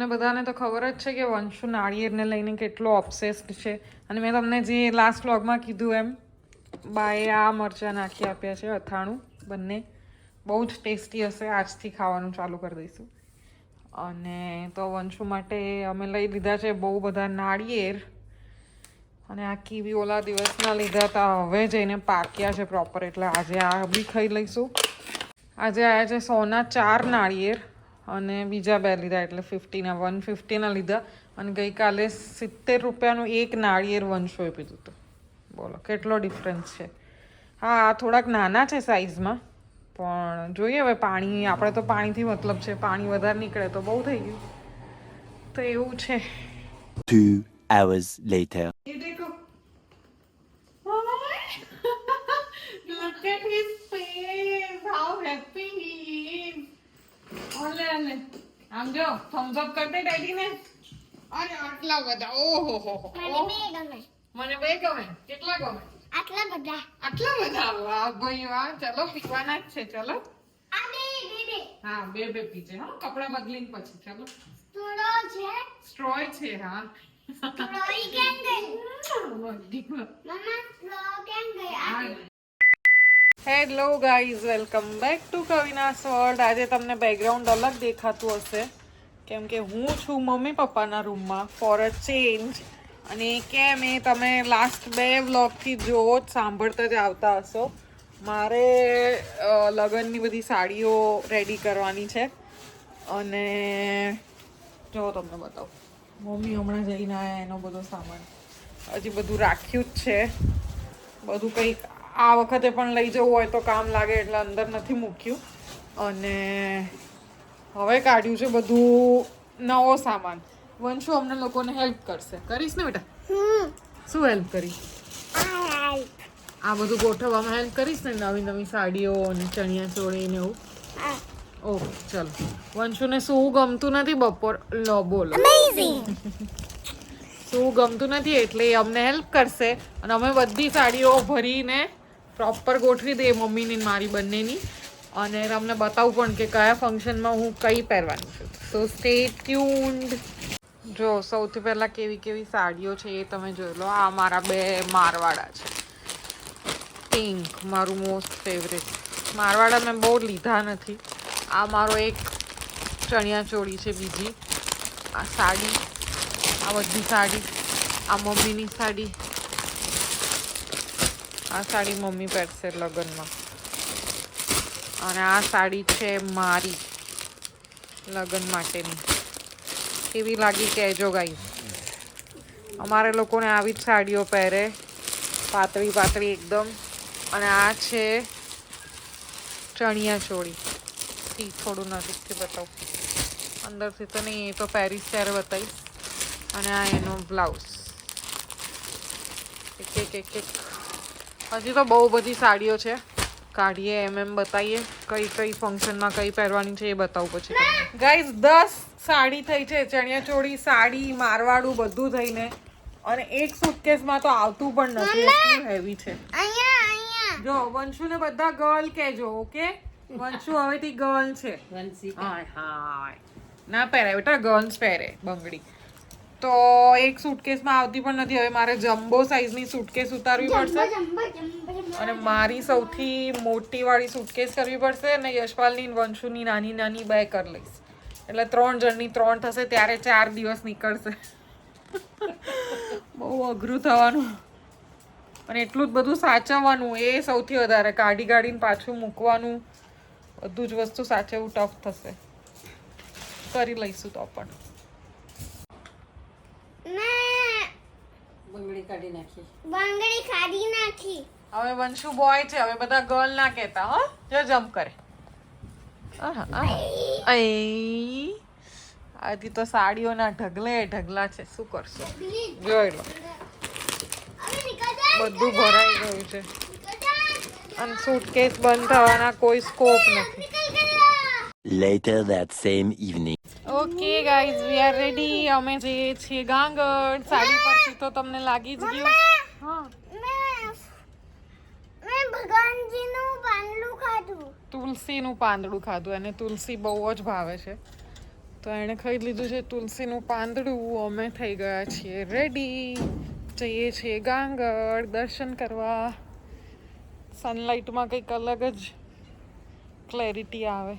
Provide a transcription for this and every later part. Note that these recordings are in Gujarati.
અને બધાને તો ખબર જ છે કે વંશુ નાળિયેરને લઈને કેટલો ઓબ્સેસ્ડ છે. અને મેં તમને જે લાસ્ટ વ્લોગમાં કીધું એમ, બાએ આ મરચાં નાખી આપ્યા છે, અથાણું, બંને. બહુ જ ટેસ્ટી હશે, આજથી ખાવાનું ચાલુ કરી દઈશું. અને તો વંશુ માટે અમે લઈ લીધા છે બહુ બધા નાળિયેર. અને આ કીવી ઓલા દિવસના લીધા હતા હવે જઈને પાક્યા છે પ્રોપર એટલે આજે આ બી ખાઈ લઈશું. આજે આવ્યા છે સોના ચાર નાળિયેર. અને બીજા બે લીધા એટલે ફિફ્ટીના વન ફિફ્ટીના લીધા અને ગઈકાલે સિત્તેર રૂપિયાનું એક નાળિયેર વંશોએ પીધું હતું બોલો કેટલો ડિફરન્સ છે હા આ થોડાક નાના છે સાઇઝમાં પણ જોઈએ હવે પાણી આપણે તો પાણીથી મતલબ છે પાણી વધારે નીકળે તો બહુ થઈ ગયું તો એવું છે Two hours later. You take a. Look at his face. How. ઓલે ઓલે. આમ જો thumbs up કર દે ડેડી ને અરે આટલા બધા ઓહો હો હો મને બે ગમે મને બે ગમે કેટલા ગમે આટલા બધા આટલા બધા વાહ ભાઈ વાહ ચલો પીવાના જ છે ચલો આ બે બે બે હા બે બે પીજે હા કપડા બદલીને પછી ચલો થોડો છે સ્ટ્રોય છે હા થોડો ઈ કેમ ગઈ બધી મમ્મા થોડો કેમ ગઈ આ બે. Hello guys welcome back to Kavina's world આજે તમને બેકગ્રાઉન્ડ અલગ દેખાતું હશે. કેમ કે હું છું મમ્મી પપ્પાના રૂમમાં ફોર અ ચેન્જ અને કેમ એ તમે લાસ્ટ બે વ્લોગથી જોવો જ, સાંભળતા જ આવતા હશો. મારે લગ્નની બધી સાડીઓ રેડી કરવાની છે. અને જો તમને બતાવું. મમ્મી હમણાં જઈને આવ્યા એનો બધો સામાન. હજી બધું રાખ્યું જ છે. બધું કંઈક આ વખતે પણ લઈ જવું હોય તો કામ લાગે એટલે અંદર નથી મૂક્યું. અને હવે કાઢ્યું છે બધું નવો સામાન. વંશુ અમને લોકોને હેલ્પ કરશે. કરીશ ને બેટા? શું હેલ્પ કરીશ આ બધું ગોઠવવામાં હેલ્પ કરીશ ને નવી નવી સાડીઓ અને ચણિયા ચોળી ને એવું? ઓકે ચલો. વંશુને શું ગમતું નથી બપોર? લો બોલો. શું ગમતું નથી એટલે અમને હેલ્પ કરશે. અને અમે બધી સાડીઓ ભરીને પ્રોપર ગોઠવી દઈએ મમ્મીની મારી બંનેની. અને તમને બતાવું પણ કે કયા ફંક્શનમાં હું કઈ પહેરવાની છું. સો સ્ટે ટ્યુન્ડ જો, સૌથી પહેલાં કેવી કેવી સાડીઓ છે એ તમે જોઈ લો. આ મારા બે મારવાડા છે. પિંક મારું મોસ્ટ ફેવરેટ મારવાડા મેં બહુ લીધા નથી. આ મારો એક ચણિયા ચોળી છે બીજી. આ સાડી, આ બધી સાડી, આ મમ્મીની સાડી. આ સાડી મમ્મી પહેરશે લગ્નમાં. અને આ સાડી છે મારી, લગ્ન માટેની. કેવી લાગી કહેજો ગાઈ અમારે લોકોને આવી જ સાડીઓ પહેરે, પાતળી પાતળી એકદમ. અને આ છે ચણિયા ચોળી. થી થોડું નજીકથી બતાવું. અંદરથી તો નહીં, એ તો પહેરીશ ત્યારે બતાવીશ. અને આ એનો બ્લાઉઝ. એક એક એક એક. હજી તો બહુ બધી સાડીઓ છે. કાઢીએ એમ એમ બતાવીએ કઈ કઈ ફંક્શનમાં કઈ પહેરવાની છે એ બતાવું પછી ગાઈઝ દસ સાડી થઈ છે ચણિયા ચોળી સાડી મારવાડું બધું થઈને. અને એક સુટકેસમાં તો આવતું પણ નથી એટલું હેવી છે. જો વંશુને બધા ગર્લ કહેજો ઓકે વંશુ હવેથી ગર્લ છે. હા હાય ના પહેરાય બેટા ગર્લ્સ પહેરે બંગડી. તો એક સુટકેસમાં આવતી પણ નથી. હવે મારે જમ્બો સાઈઝની સુટકેસ ઉતારવી પડશે. અને મારી સૌથી મોટી વાળી સુટકેસ કરવી પડશે અને યશપાલની વંશુની નાની નાની બે કરી લઈશ. એટલે ત્રણ જણની ત્રણ થશે ત્યારે ચાર દિવસ નીકળશે. બહુ અઘરું થવાનું. અને એટલું જ બધું સાચવવાનું. એ સૌથી વધારે. કાઢી કાઢીને પાછું મૂકવાનું. બધું જ વસ્તુ સાચવવું ટફ થશે. કરી લઈશું તો પણ. ના બંગડી કાઢી નાખી. બંગડી કાઢી નાખી. હવે વંશુ બોય છે હવે બધા ગર્લ ના કહેતા હો? જો જમ્પ કરે. આથી તો સાડીઓના ઢગલે ઢગલા છે શું કરશો? જોઈ લો. બધું ભરાઈ ગયું છે. અને સુટકેસ બંધ થવાના કોઈ સ્કોપ નથી. Later that same evening. Okay guys we are ready અમે જઈએ છીએ ગાંગડ સાડી પરથી તો તમને લાગી જ ગયું. હા. મેં ભગવાનજીનું પાંદડું ખાધું. તુલસીનું પાંદડું ખાધું અને તુલસી બહુ જ ભાવે છે. તો એણે ખાઈ લીધું છે તુલસીનું પાંદડું. અમે થઈ ગયા છીએ રેડી જઈએ છીએ ગાંગડ દર્શન કરવા. સનલાઇટમાં કંઈક અલગ જ ક્લેરિટી આવે.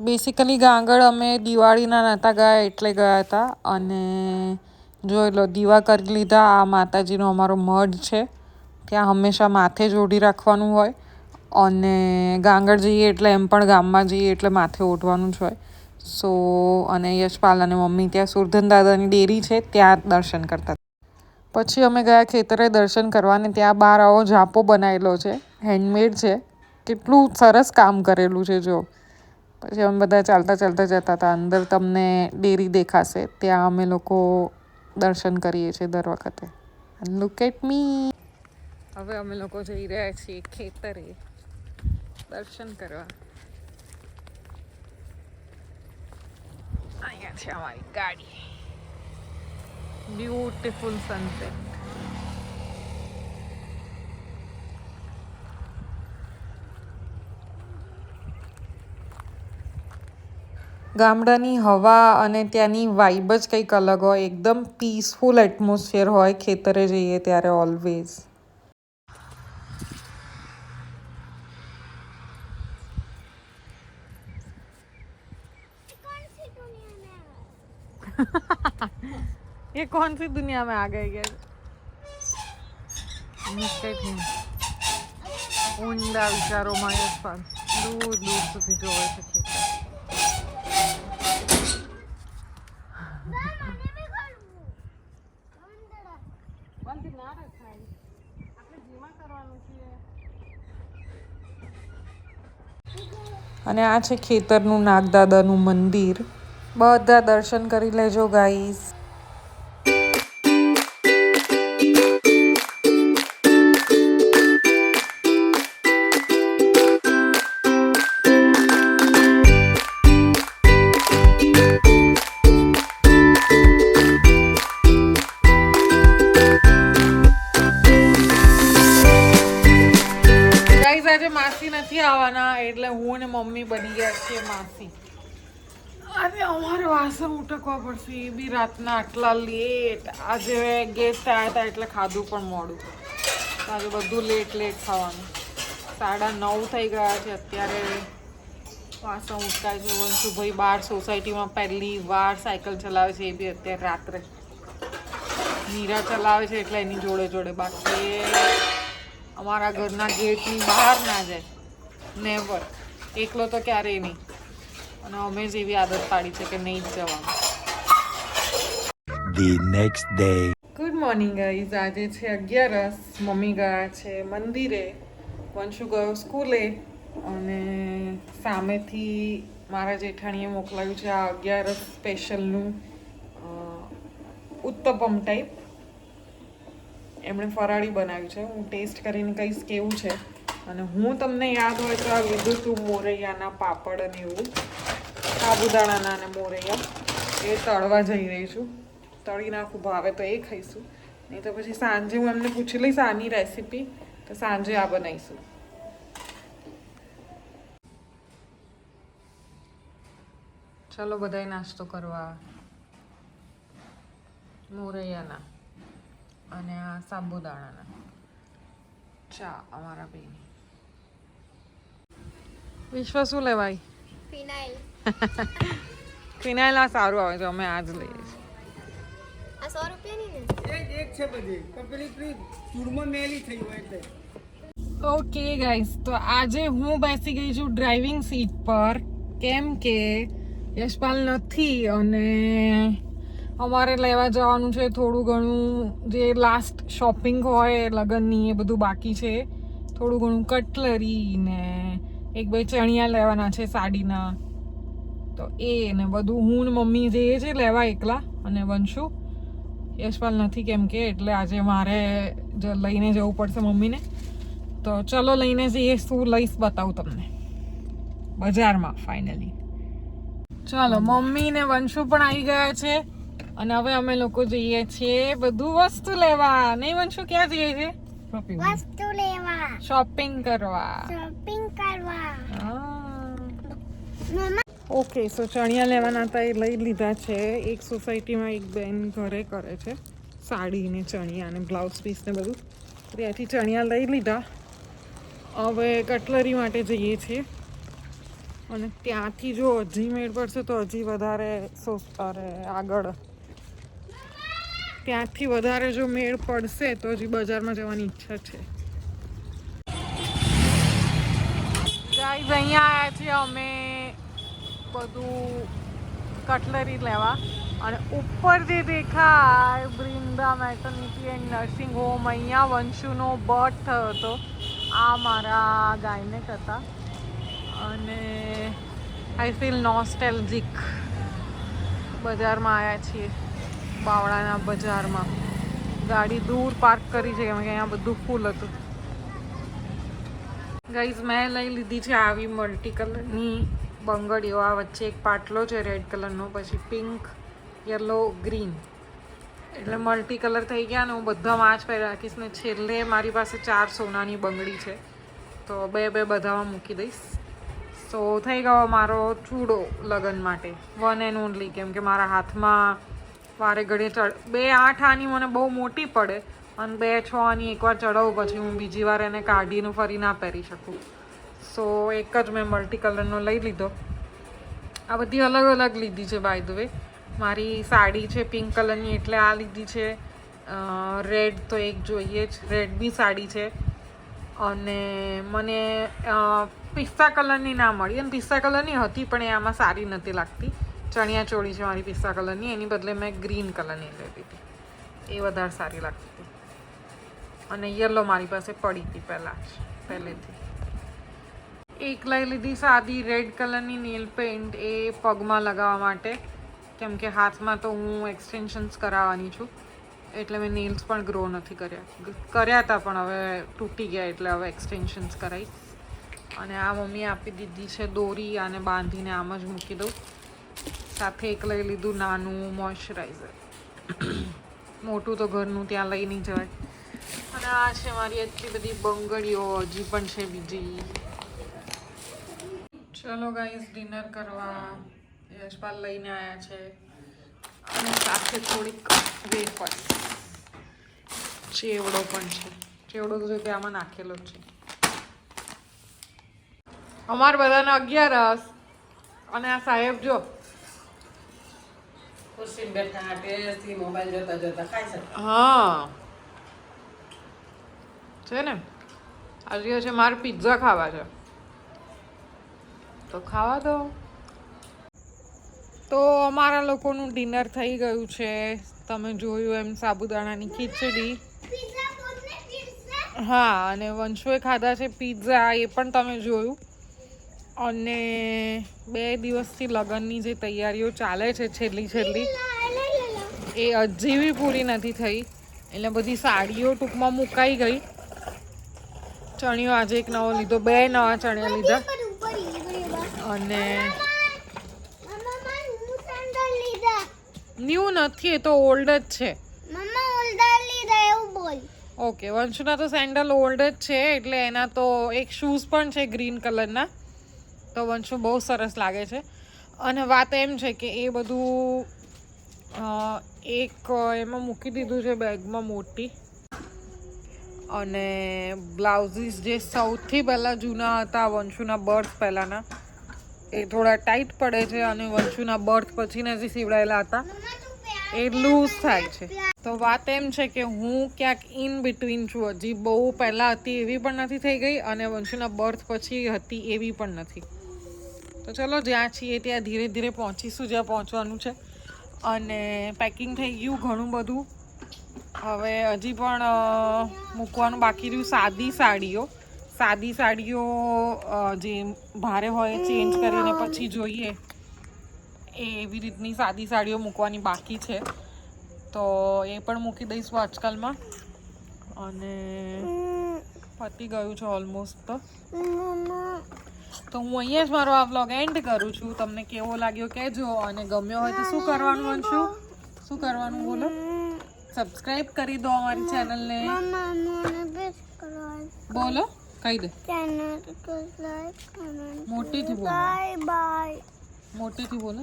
બેસિકલી ગાંગડ અમે દિવાળીના નહોતા ગયા, એટલે ગયા હતા. અને જોઈ લો, દીવા કરી લીધા. આ માતાજીનો અમારો મઢ છે. ત્યાં હંમેશા માથે જોડી રાખવાનું હોય. અને ગાંગડ જઈએ એટલે એમ પણ ગામમાં જઈએ એટલે માથે ઓઢવાનું જ હોય. સો અને યશપાલ અને મમ્મી ત્યાં સુરધન દાદાની ડેરી છે, ત્યાં દર્શન કરતા. પછી અમે ગયા ખેતરે દર્શન કરવા ને ત્યાં બહાર આવો ઝાપો બનાવેલો છે. હેન્ડમેડ છે. કેટલું સરસ કામ કરેલું છે, જો. પછી અમે બધા ચાલતા ચાલતા જતા હતા. અંદર તમને ડેરી દેખાશે. ત્યાં અમે લોકો દર્શન કરીએ છીએ દર વખતે. લુક એટ મી હવે અમે લોકો જઈ રહ્યા છીએ ખેતરે દર્શન કરવા. અહીંયા છે અમારી ગાડી. બ્યુટીફુલ સનસેટ ગામડાની હવા અને ત્યાંની વાઇબ જ કંઈક અલગ હોય એકદમ પીસફુલ એટમોસ્ફિયર હોય ખેતરે જઈએ ત્યારે ઓલવેઝ कौन सी दुनिया में है? ये कौन सी दुनिया में आ गए ये નિશ્ચયથી ઊંડા વિચારોમાં યશપાલ દૂર દૂર સુધી જોવે છે અને આ છે ખેતરનું નાગદાદાનું મંદિર. બધા દર્શન કરી લેજો ગાઈઝ હું અને મમ્મી બની ગયા છીએ માસી. આજે અમારે વાસણ ઉટકવા પડશે, એ બી રાતના આટલા લેટ આજે ગેસ્ટ આવ્યા હતા એટલે ખાધું પણ મોડું. આજે બધું લેટ લેટ ખાવાનું. સાડા નવ થઈ ગયા છે, અત્યારે વાસણ ઉટકાય છે. વંશુભાઈ બહાર સોસાયટીમાં પહેલી વાર સાયકલ ચલાવે છે, એ બી અત્યારે રાત્રે. નીરા ચલાવે છે એટલે એની જોડે જોડે. બાકી અમારા ઘરના ગેટની બહાર ના જાય. નેવર એકલો તો ક્યારેય નહીં. અને અમે જ એવી આદત પાડી છે કે નહીં જ જવાનું. The next day. Good morning guys આજે છે અગિયારસ. મમ્મી ગયા છે મંદિરે. વંશુ ગયો સ્કૂલે. અને સામેથી મારા જેઠાણીએ મોકલાવ્યું છે આ અગિયારસ સ્પેશિયલનું ઉત્તપમ ટાઈપ એમણે ફરાળી બનાવ્યું છે. હું ટેસ્ટ કરીને કહીશ કેવું છે. અને હું તમને યાદ હોય તો આ લીધું હતું મોરૈયાના પાપડ અને એવું, સાબુદાણાના અને મોરૈયા, એ તળવા જઈ રહી છું. તળી નાખું, ભાવે તો એ ખાઈશું. નહીં તો પછી સાંજે હું એમને પૂછી લઈશ આની રેસીપી તો સાંજે આ બનાવીશું. ચલો બધાય નાસ્તો કરવા. મોરૈયાના અને આ સાબુદાણાના. ચા અમારા બેની વિશ્વ શું લેવાય? ફિનાઇલ. ફિનાઇલ આ સારું આવે છે અમે આજ લઈએ આ ઓકે ગાઈઝ તો આજે હું બેસી ગઈ છું ડ્રાઇવિંગ સીટ પર. કેમ કે યશપાલ નથી અને અમારે લેવા જવાનું છે થોડું ઘણું. જે લાસ્ટ શોપિંગ હોય લગ્નની એ બધું બાકી છે. થોડું ઘણું કટલરી ને એક બે ચણિયા લેવાના છે સાડીના. તો એ ને બધું હું ને મમ્મી જઈએ છે લેવા એકલા અને વંશુ. યશપાલ નથી કેમ કે એટલે આજે મારે જ લઈને જવું પડશે મમ્મીને. તો ચલો લઈને જઈએ, શું લઈશ બતાવું તમને. બજારમાં ફાઇનલી ચાલો, મમ્મી ને વંશુ પણ આવી ગયા છે. અને હવે અમે લોકો જઈએ છીએ બધું વસ્તુ લેવા. નહીં વંશુ, ક્યાં જઈએ છે વસ્તુ લેવા શોપિંગ કરવા. શોપિંગ કરવા ઓકે સો ચણિયા લેવાના હતા એ લઈ લીધા છે. એક સોસાયટીમાં એક બેન ઘરે કરે છે. સાડી ને ચણિયા અને બ્લાઉઝ પીસ ને બધું. ત્યાંથી ચણિયા લઈ લીધા. હવે કટલરી માટે જઈએ છીએ. અને ત્યાંથી જો હજી મેળ પડશે તો હજી વધારે સો આગળ ત્યાંથી વધારે જો મેળ પડશે તો હજી બજારમાં જવાની ઈચ્છા છે. ગાઈઝ અહીંયા આવ્યા છીએ અમે બધું કટલરી લેવા. અને ઉપર જે દેખાય Brinda maternity and nursing home અહીંયા વંશુનો બર્થ થયો હતો. આ મારા ગાયને હતા અને આઈ ફીલ નોસ્ટેલ્જિક બજારમાં આવ્યા છીએ. બાવળાના બજારમાં. ગાડી દૂર પાર્ક કરી છે, કેમ અહીંયા બધું ફૂલ હતું. ગાઈઝ મેં લઈ લીધી છે આવી મલ્ટી કલરની બંગડીઓ. આ વચ્ચે એક પાટલો છે રેડ કલરનો પછી પિંક યલો ગ્રીન એટલે મલ્ટી કલર થઈ ગયા ને હું બધામાં જ પહેરી રાખીશ ને છેલ્લે મારી પાસે ચાર સોનાની બંગડી છે. તો બે બે બધામાં મૂકી દઈશ. સો થઈ ગયો મારો ચૂડો લગ્ન માટે. વન એન્ડ ઓનલી કેમ કે મારા હાથમાં વારે ઘડીએ ચડ, બે આઠ આની મને બહુ મોટી પડે અને બે છ આની એકવાર ચડાવું પછી હું બીજી વાર એને કાઢીને ફરી ના પહેરી શકું. સો એક જ મેં મલ્ટી કલરનો લઈ લીધો. આ બધી અલગ અલગ લીધી છે બાય ધ વે મારી સાડી છે પિંક કલરની, એટલે આ લીધી છે રેડ તો એક જોઈએ જ રેડ બી સાડી છે. અને મને પિસ્તા કલરની ના મળી. અને પિસ્તા કલરની હતી, પણ એ આમાં સારી નથી લાગતી. ચણિયા ચોળી છે મારી પિસ્તા કલરની, એની બદલે મેં ગ્રીન કલરની લીધી. હતી એ વધારે સારી લાગતી હતી. અને યલો મારી પાસે પડી હતી પહેલાં જ, પહેલેથી. એક લઈ લીધી સાદી રેડ કલરની નેલ પેઇન્ટ એ પગમાં લગાવવા માટે. કેમ કે હાથમાં તો હું એક્સટેન્શન્સ કરાવવાની છું. એટલે મેં નેલ્સ પણ ગ્રો નથી કર્યા. કર્યા હતા પણ હવે તૂટી ગયા એટલે હવે એક્સટેન્શન્સ કરાવીશ અને આ મમ્મીએ આપી દીધી છે દોરી આને બાંધીને આમ જ મૂકી દઉં. સાથે એક લઈ લીધું નાનું મોઇશ્ચરાઇઝર. મોટું તો ઘરનું ત્યાં લઈ નહીં જવાય. અને આ છે મારી એટલી બધી બંગડીઓ હજી પણ છે બીજી. ચલો ગાઈઝ ડિનર કરવા યશપાલ લઈને આવ્યા છે. અને સાથે થોડીક વેફર્સ ચેવડો પણ છે. ચેવડો તો જો કે આમાં નાખેલો છે. અમાર બધાને અગિયારસ અને આ સાહેબ જો ખુરશી બેઠા ટેરેસથી મોબાઈલ જોતા જોતા ખાઈ શકે. હા. છે ને? આજે છે મારે પિઝા ખાવા છે. તો ખાવા દો. તો અમારા લોકોનું ડિનર થઈ ગયું છે. તમે જોયું એમ સાબુદાણાની ખીચડી. હા અને વંશોએ ખાધા છે પિઝા એ પણ તમે જોયું. અને બે દિવસથી લગ્નની જે તૈયારીઓ ચાલે છે છેલ્લી છેલ્લી, એ હજી બી પૂરી નથી થઈ. એટલે બધી સાડીઓ ટૂંકમાં મુકાઈ ગઈ. ચણિયો આજે એક નવો લીધો, બે નવા ચણિયા લીધા. અને ન્યૂ નથી, એ તો ઓલ્ડ જ છે. ઓકે, વંશુના તો સેન્ડલ ઓલ્ડ જ છે, એટલે એના તો એક શૂઝ પણ છે ગ્રીન કલરના. તો વંશુ બહુ સરસ લાગે છે. અને વાત એમ છે કે એ બધું એક એમાં મૂકી દીધું છે બેગમાં મોટી. અને બ્લાઉઝીસ જે સૌથી પહેલાં જૂના હતા વંશુના બર્થ પહેલાંના, એ થોડા ટાઈટ પડે છે અને વંશુના બર્થ પછીના જે સીવડાયેલા હતા, એ લૂઝ થાય છે. તો વાત એમ છે કે હું ક્યાંક ઇન બિટવીન છું. હજી બહુ પહેલાં હતી એવી પણ નથી થઈ ગઈ અને વંશુના બર્થ પછી હતી એવી પણ નથી. તો ચલો, જ્યાં છીએ ત્યાં ધીરે ધીરે પહોંચીશું, જ્યાં પહોંચવાનું છે. અને પેકિંગ થઈ ગયું ઘણું બધું. હવે હજી પણ મૂકવાનું બાકી રહ્યું સાદી સાડીઓ. સાદી સાડીઓ જે ભારે હોય ચેન્જ કરીને પછી જોઈએ એ એવી રીતની સાદી સાડીઓ મૂકવાની બાકી છે. તો એ પણ મૂકી દઈશું આજકાલમાં. અને પતી ગયું છે ઓલમોસ્ટ તો. તો હું અહીંયા જ મારો આ વ્લોગ એન્ડ કરું છું. તમને કેવો લાગ્યો કહેજો અને ગમ્યો હોય તો શું કરવાનું બનશું શું કરવાનું બોલો? સબસ્ક્રાઈબ કરી દો અમારી ચેનલને બોલો? કહી દે. મોટેથી બોલો. મોટેથી બોલો.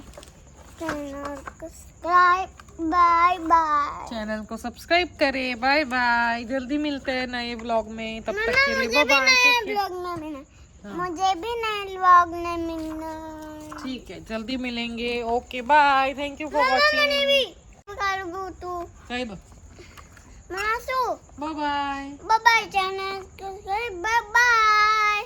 चैनल को सब्सक्राइब करें बाय बाय जल्दी मिलते हैं नए ब्लॉग में तब तक के लिए बाय मुझे भी नए व्लॉग में मिलना ठीक है जल्दी मिलेंगे okay bye thank you for watching तू कह दो मासू bye bye bye bye channel bye bye